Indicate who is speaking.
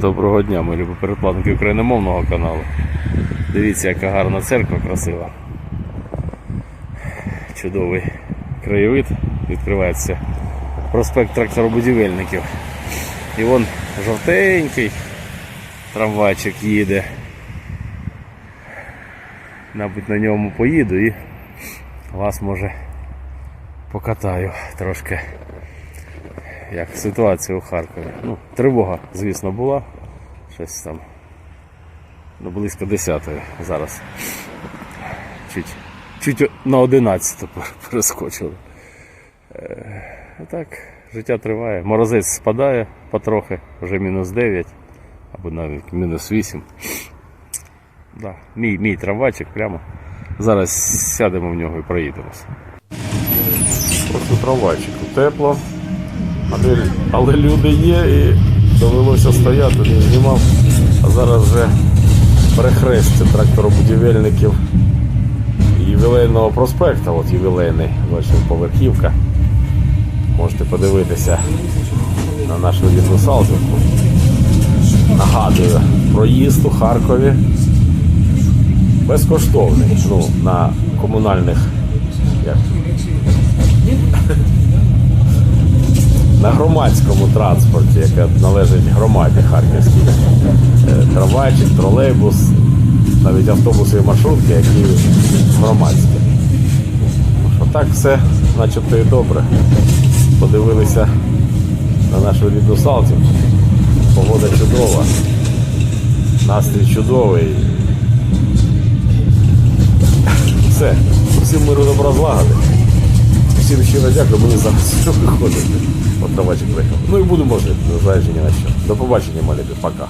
Speaker 1: Доброго дня, мої любі передплатники україномовного каналу. Дивіться, яка гарна церква красива. Чудовий краєвид відкривається. Проспект тракторобудівельників. І вон жовтенький трамвайчик їде. Мабуть, на ньому поїду і вас може покатаю трошки як ситуація у Харкові. Ну, тривога, звісно, була. Щось там. Ну, близько 10 зараз. Чуть, чуть на 11 перескочили. Е, так, життя триває. Морозець спадає потрохи, вже мінус 9 або навіть мінус 8. Да, мій, мій трамвайчик прямо. Зараз сядемо в нього і проїдемося. Ось у трамвайчику тепло. Але, але люди є і довелося стояти, не знімав. А зараз вже перехрестя тракторобудівельників ювілейного проспекту, от ювілейний, поверхівка. Можете подивитися на нашу рідну. Нагадую, проїзд у Харкові безкоштовний. Ну, на комунальних як, на громадському транспорті, яке належить громаді харківській. Е, Трамвайчик, тролейбус, навіть автобуси і маршрутки, які громадські. А так все начебто і добре. Подивилися на нашу рідну Салтівку. Погода чудова, настрій чудовий. Все, всім миру добра злагоди. Всім щиро дякую, мені зараз що виходить. От давайте приїхав. Ну і будемо жити, знаєш, ні на що. До побачення, малюки, пока.